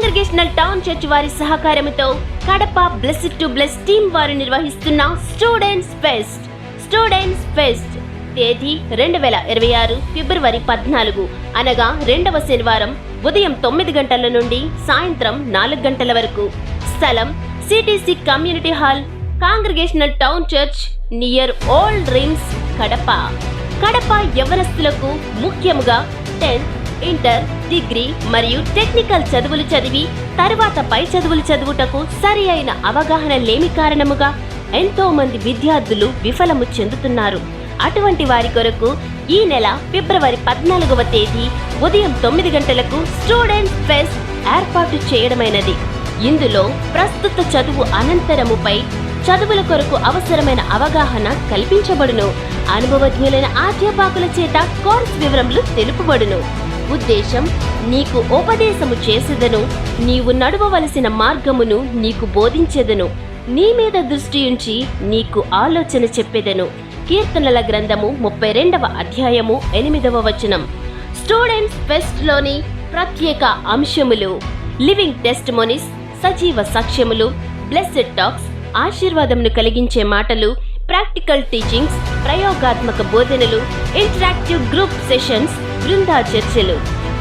Congregational town church వారి సహకారంతో Kadapa blessed to bless team వారు నిర్వహిస్తున్న స్టూడెంట్స్ ఫెస్ట్. Students pest. తేదీ రెండు వేల ఇరవై ఆరు ఫిబ్రవరి పద్నాలుగు. అనగా రెండవ శనివారం ఉదయం తొమ్మిది గంటల నుండి సాయంత్రం నాలుగు గంటల వరకు. స్థలం CTC community hall congregational town church near old rings Kadapa. Kadapa యవనస్తులకు ముఖ్యముగా టెన్త్ ఇంటర్ డిగ్రీ మరియు టెక్నికల్ చదువులు చదివి తరువాత పై చదువులు చదువుటకు సరి అయిన అవగాహన లేమి కారణముగా ఎంతో మంది విద్యార్థులు విఫలము చెందుతున్నారు. అటువంటి వారి కొరకు ఈ నెల ఫిబ్రవరి పద్నాలుగవ తేదీ ఉదయం తొమ్మిది గంటలకు స్టూడెంట్ ఫెస్ట్ ఏర్పాటు చేయడమైనది. ఇందులో ప్రస్తుత చదువు అనంతరముపై చదువుల కొరకు అవసరమైన అవగాహన కల్పించబడును. అనుభవజ్ఞులైన ఆధ్యాపకుల చేత కోర్స్ వివరములు తెలుపబడును. ఉద్దేశం నీకు ఉపదేశము చేసేదను నీవు నడవవలసిన మార్గమును నీకు బోధించెదను. నీ మీద దృష్టి ఉంచి నీకు ఆలోచన చెప్పేదను. కీర్తనల గ్రంథము ముప్పై రెండవ అధ్యాయము ఎనిమిదవ వచనం. స్టూడెంట్స్ ఫెస్ట్లోని ప్రత్యేక అంశములు. లివింగ్ టెస్ట్ మొనిస్ సజీవ సాక్ష్యములు బ్లెస్డ్ టాక్స్ ఆశీర్వాదమును కలిగించే మాటలు ప్రాక్టికల్ టీచింగ్స్ ప్రయోగాత్మక బోధనలు ఇంటరాక్టివ్ గ్రూప్ సెషన్స్ బృందా చర్చలు.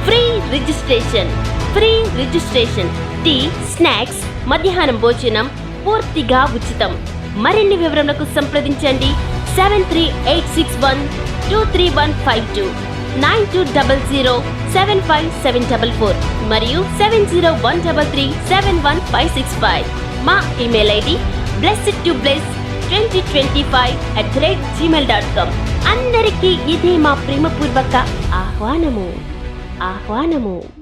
Free registration free registration. Tea snacks మధ్యాహ్నం భోజనం పూర్తిగా ఉచితం. మరిన్ని వివరములకు సంప్రదించండి. Seven three eight six one two three one five two. Nine two double zero seven five seven double four మరియు seven zero one double three seven one five six five. మా email ID blessed to bless twenty twenty five at the rate Gmail dot com అందరికీ ఇదే మా ప్రేమపూర్వక ఆహ్వానము. ఆహ్వానము.